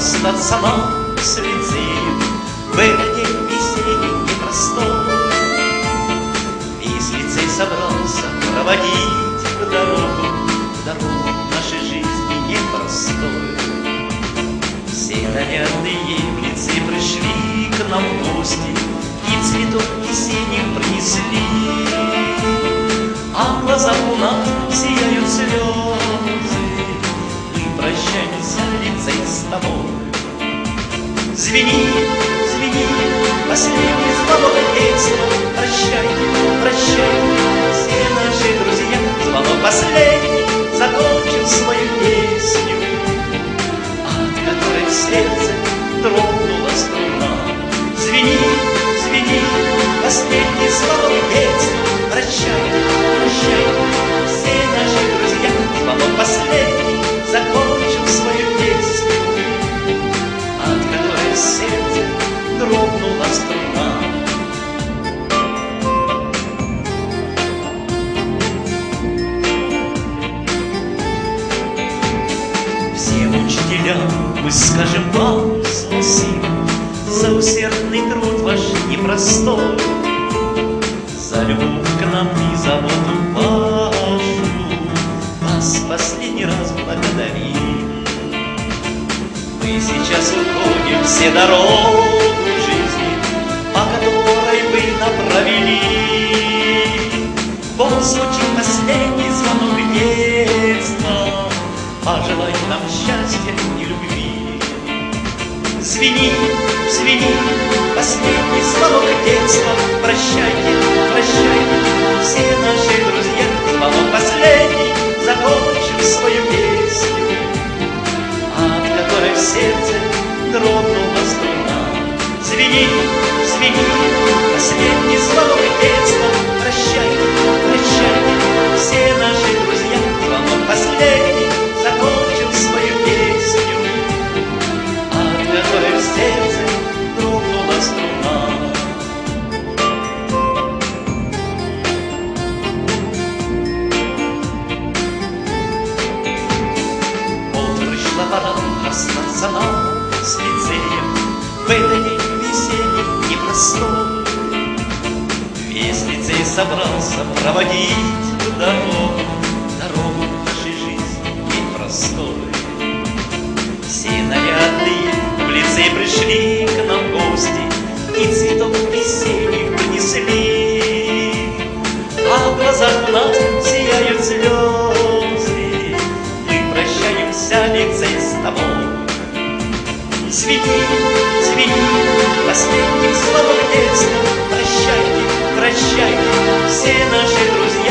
расстаться нам с лицеем В этот день весенний непростой Весь лицей собрался проводить в дорогу дорогу нашей жизни непростой. Все нарядные в лицей пришли к нам в гости И цветов весенних принесли. А в глазах у нас сияют последний звонок учителям мы скажем вам спасибо За усердный труд ваш непростой, За любовь к нам и заботу вашу Вас последний раз благодарим. Мы сейчас уходим все дорогу жизни, По которой вы нам провели. Вот звучит последний звонок детства, Пожелай нам счастья. Звени, звени, последний звонок детства, Прощайте, прощайте, все наши друзья. Звонок последний закончил свою песню от которой в сердце дрогнула струна. Звени, звени, последний звонок детства, Лицей собрался проводить дорогу Дорогу нашей жизни непростой Все нарядные в лицей пришли к нам гости И цветов весенних принесли. А в глазах нас сияют слезы Мы прощаемся, лицей, с тобой. Звени, звени, последний звонок детства Прощайте, прощайте, все наши друзья